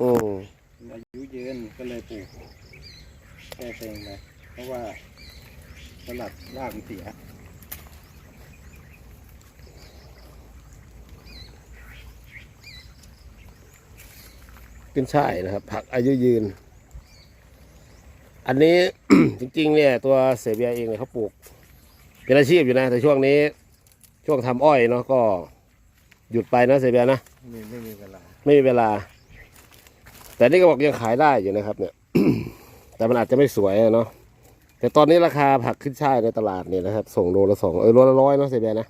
อืมอายุยืนก็เลยปลูกแก้เพลงไปเพราะว่าสลัดรากมันเสียขึ้นช่ายนะครับ ผักอายุยืน อันนี้ จริง ๆ เนี่ย ตัวเซเบียเองเนี่ยเขาปลูก เป็นอาชีพอยู่นะ แต่ช่วงนี้ ช่วงทำอ้อยเนาะก็หยุดไปนะเซเบียนะ ไม่ไม่มีเวลา ไม่มีเวลา แต่นี่ก็บอกยังขายได้อยู่นะครับ เนี่ย แต่มันอาจจะไม่สวยอะเนาะแต่ตอนนี้ราคาผักขึ้นช่ายในตลาดเนี่ยนะครับ ส่งโลละสองเออโลละร้อยเนาะเซเบียนะ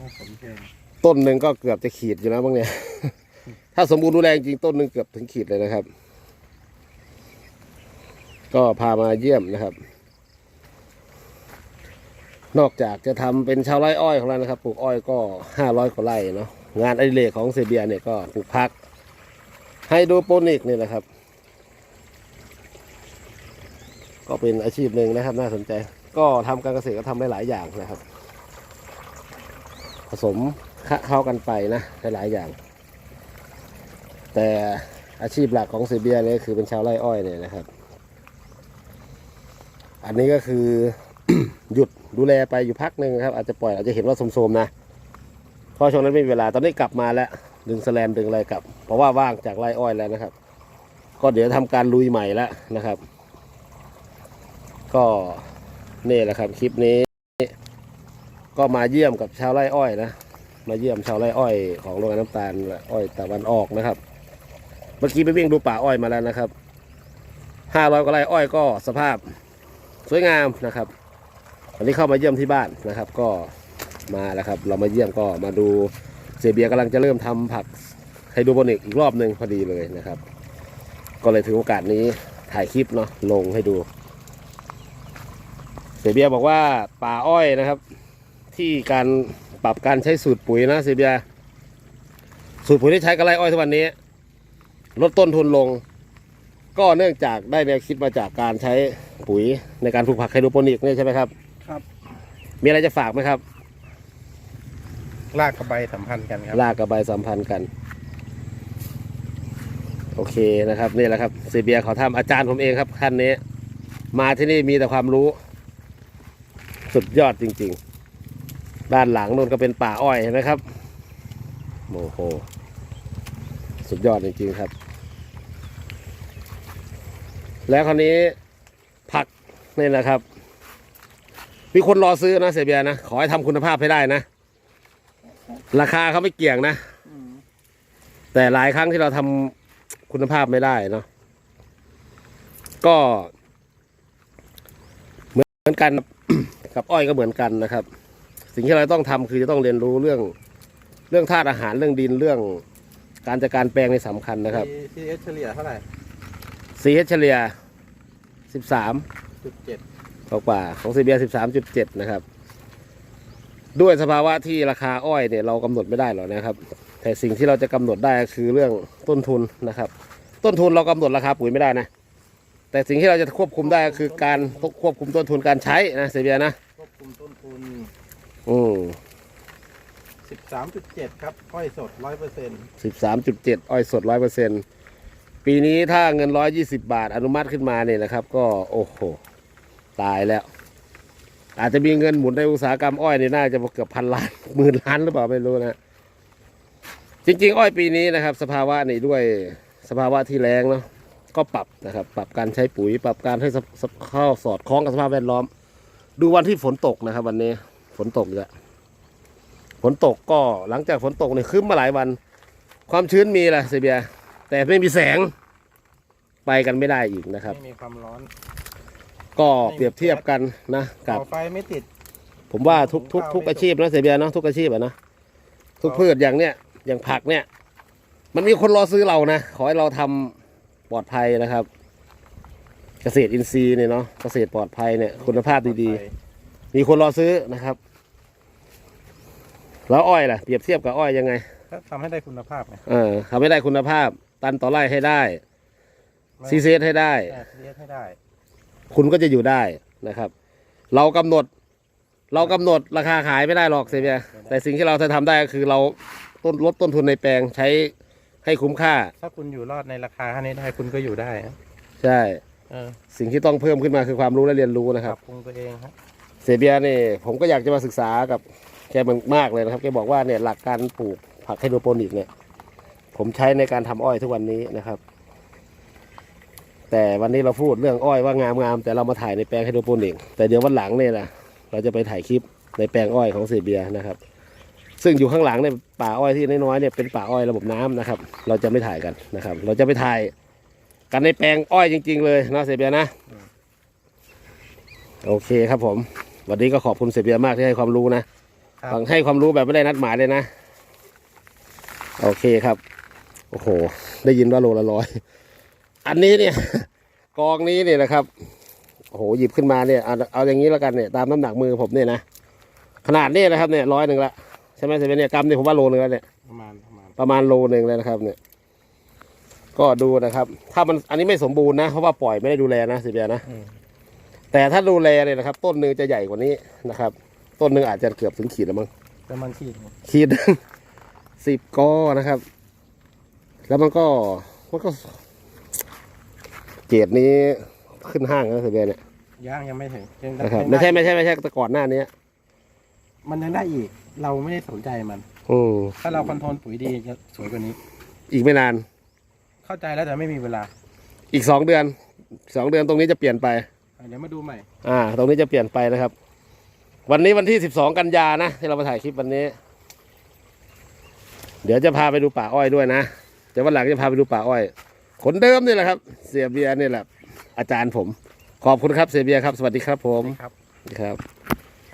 น่าสนใจต้นหนึ่งก็เกือบจะขีดอยู่นะบ้างเนี่ย ถ้าสมบูรณ์ดูแลจริงต้นหนึ่งเกือบถึงขีดเลยนะครับ ก็พามาเยี่ยมนะครับ นอกจากจะทำเป็นชาวไร่อ้อยของเรานะครับ ปลูกอ้อยก็ห้าร้อยกว่าไร่เนาะงานอดิเรกของเซเบียเนี่ยก็ปลูกพัก ไฮโดรโปนิกนี่ยนะครับ ก็เป็นอาชีพหนึ่งนะครับ น่าสนใจ ก็ทำการเกษตรก็ทำได้หลายอย่างนะครับ ผสมเข้ากันไปนะหลายอย่าง แต่อาชีพหลักของเซเบียเนี่ยคือเป็นชาวไร่อ้อยเนี่ยนะครับ อันนี้ก็คือหยุดดูแลไปอยู่พักหนึ่งครับ อาจจะปล่อยอาจจะเห็นว่าโสมนะเพราะช่วงนั้นไม่มีเวลาตอนนี้กลับมาแล้ว ดึงสแลนดึงอะไรกลับ เพราะว่าว่างจากไร่อ้อยแล้วนะครับ ก็เดี๋ยวทำการลุยใหม่แล้วนะครับ ก็นี่แหละครับคลิปนี้ ก็มาเยี่ยมกับชาวไร่อ้อยนะมาเยี่ยมชาวไร่อ้อยของโรงงานน้ำตาลอ้อยตะวันออกนะครับ เมื่อกี้ไปวิ่งดูป่าอ้อยมาแล้วนะครับห้าร้อยกว่าไร่อ้อยก็สภาพสวยงามนะครับวันนี้เข้ามาเยี่ยมที่บ้านนะครับ ก็มาแล้วครับ เรามาเยี่ยมก็มาดู เซเบียกำลังจะเริ่มทำผักไฮโดรโปนิกอีกรอบหนึ่งพอดีเลยนะครับ ก็เลยถือโอกาสนี้ถ่ายคลิปเนาะลงให้ดูเซเบียบอกว่าป่าอ้อยนะครับ ที่การปรับการใช้สูตรปุ๋ยนะเซเบียสูตรปุ๋ยที่ใช้กับไรอ้อยทุกวันนี้ ลดต้นทุนลง ก็เนื่องจากได้แนวคิดมาจากการใช้ปุ๋ยในการปลูกผักไฮโดรโปนิกเนี่ยใช่ไหมครับ ครับ มีอะไรจะฝากไหมครับ รากกับใบสัมพันธ์กันครับรากกับใบสัมพันธ์กัน โอเคนะครับ นี่แหละครับเซเบียเขาทำอาจารย์ผมเองครับท่านนี้ มาที่นี่มีแต่ความรู้ สุดยอดจริง ๆ ด้านหลังนู่นก็เป็นป่าอ้อยเห็นไหมครับโอ้โหสุดยอดจริงๆครับ แล้วคราวนี้ผักนี่แหละครับ มีคนรอซื้อนะเซเบียนะ ขอให้ทำคุณภาพให้ได้นะ ราคาเขาไม่เกี่ยงนะ แต่หลายครั้งที่เราทำคุณภาพไม่ได้เนาะก็เหมือนกันกับอ้อยก็เหมือนกันนะครับ สิ่งที่เราต้องทำคือจะต้องเรียนรู้เรื่องเรื่องธาตุอาหารเรื่องดินเรื่องการจัดการแปลงในสำคัญนะครับทีเอสเฉลี่ยเท่าไหร่ CH เฉลี่ย 13จุดเจ็ดกว่าๆของซีเบีย13.7 นะครับ ด้วยสภาวะที่ราคาอ้อยเนี่ยเรากำหนดไม่ได้หรอกนะครับ แต่สิ่งที่เราจะกำหนดได้ก็คือเรื่องต้นทุนนะครับ ต้นทุนเรากำหนดราคาปุ๋ยไม่ได้นะ แต่สิ่งที่เราจะควบคุมได้ก็คือการควบคุมต้นทุนการใช้นะเซเบียนะควบคุมต้นทุนอืมสิบสามจุดเจ็ดครับอ้อยสดร้อยเปอร์เซ็นต์สิบสามจุดเจ็ดอ้อยสดร้อยเปอร์เซ็นปีนี้ถ้าเงินร้อยยี่สิบาทอนุมัติขึ้นมาเนี่ยนะครับ ก็โอ้โหตายแล้ว อาจจะมีเงินหมุนในอุตสาหกรรมอ้อยนี่น่าจะเกือบพันล้านหมื่นล้านหรือเปล่าไม่รู้นะจริง ๆ อ้อยปีนี้นะครับ สภาวะนี่ด้วยสภาวะที่แรงเนาะก็ปรับนะครับ ปรับการใช้ปุ๋ย ปรับการให้เข้าสอดคล้องกับสภาพแวดล้อม ดูวันที่ฝนตกนะครับ วันนี้ฝนตกเยอะฝนตกก็หลังจากฝนตกเนี่ยคืมมาหลายวัน ความชื้นมีแหละเซเบียแต่ไม่มีแสงไปกันไม่ได้อีกนะครับไม่มีความร้อน ก็เปรียบเทียบกันนะกับก่อไฟไม่ติด ผมว่าทุกทุกทุกอาชีพนะเสียเบียร์เนาะทุกอาชีพอะนะทุกพืชอย่างเนี้ยอย่างผักเนี่ย มันมีคนรอซื้อเรานะขอให้เราทำปลอดภัยนะครับ เกษตรอินทรีย์เนี่ยเนาะเกษตรปลอดภัยเนี่ยคุณภาพดีๆ มีคนรอซื้อนะครับ แล้วอ้อยล่ะเปรียบเทียบกับอ้อยยังไงก็ทำให้ได้คุณภาพไงเออทำให้ได้คุณภาพ ตันต่อไร่ให้ได้ซีเซให้ได้ทีเอสให้ได้ คุณก็จะอยู่ได้นะครับ เรากำหนด เรากำหนดราคาขายไม่ได้หรอกเสียเบียแต่สิ่งที่เราจะทำได้ก็คือเราต้นลดต้นทุนในแปลงใช้ให้คุ้มค่า ถ้าคุณอยู่รอดในราคาเท่านี้ได้คุณก็อยู่ได้นะใช่เออสิ่งที่ต้องเพิ่มขึ้นมาคือความรู้และเรียนรู้นะปครัรับบปรุงตัวเองครับเซเบียนี่ผมก็อยากจะมาศึกษากับแกมันมากเลยนะครับแกบอกว่าเนี่ยหลักการปลูกผักไฮโดรโปนิกเนี่ย ผมใช้ในการทำอ้อยทุกวันนี้นะครับ แต่วันนี้เราพูดเรื่องอ้อยว่างามงามๆแต่เรามาถ่ายในแปลงไฮโดรโปนิกแต่เดี๋ยววันหลังเนี่ยนะเราจะไปถ่ายคลิปในแปลงอ้อยของเซเบียนะครับ ซึ่งอยู่ข้างหลังเนี่ยป่าอ้อยที่น้อยๆเนี่ยเป็นป่าอ้อยระบบน้ำนะครับ เราจะไม่ถ่ายกันนะครับ เราจะไปถ่ายกันในแปลงอ้อยจริง ๆ เลยนะเซเบียนะโอเคครับผม วันนี้ก็ขอบคุณเสียเบียร์มากที่ให้ความรู้นะครับฟังให้ความรู้แบบไม่ได้นัดหมายเลยนะ โอเคครับ โอ้โห ได้ยินว่าโลละร้อย อันนี้เนี่ยกองนี้เนี่ยนะครับโอ้โหหยิบขึ้นมาเนี่ยเอาเอาอย่างนี้แล้วกันเนี่ยตามน้ำหนักมือผมเนี่ยนะขนาดนี้นะครับเนี่ยร้อยหนึ่งละใช่ไหมเสียเบียร์เนี่ยกำเนี่ยผมว่าโลนึงแล้วเนี่ยประมาณประมาณประมาณโลหนึ่งเลยนะครับ เนี่ย ก็ดูนะครับ ถ้ามันอันนี้ไม่สมบูรณ์นะเพราะว่าปล่อยไม่ได้ดูแลนะเสียเบียร์นะอืมแต่ถ้าดูแลเนี่ยนะครับ ต้นหนึ่งจะใหญ่กว่านี้นะครับ ต้นหนึ่งอาจจะเกือบถึงขีดแล้วมั้งประมาณขีดขีดสิบกอนะครับ แล้วมันก็มันก็ เกรดนี้ขึ้นห้างนะเสเบียเนี่ยย่างยังไม่ถึงยังนะครับยังไม่ใช่ด้ไม่ใช่ไม่ใช่แต่ก่อนหน้านี้มันยังได้อีก เราไม่ได้สนใจมันอืมถ้าเราคอนโทรลปุ๋ยดีจะสวยกว่านี้ อีกไม่นาน เข้าใจแล้วแต่ไม่มีเวลา อีกสองเดือนสองเดือนตรงนี้จะเปลี่ยนไปเดี๋ยวมาดูใหม่ อ่า ตรงนี้จะเปลี่ยนไปนะครับ วันนี้วันที่สิบสองกันยานะที่เรามาถ่ายคลิปวันนี้ เดี๋ยวจะพาไปดูป่าอ้อยด้วยนะเดี๋ยววันหลังจะพาไปดูป่าอ้อย คนเดิมนี่แหละครับ เสียเบียร์นี่แหละอาจารย์ผม ขอบคุณครับเสียเบียร์ครับ สวัสดีครับผมครับสวัสดีครับ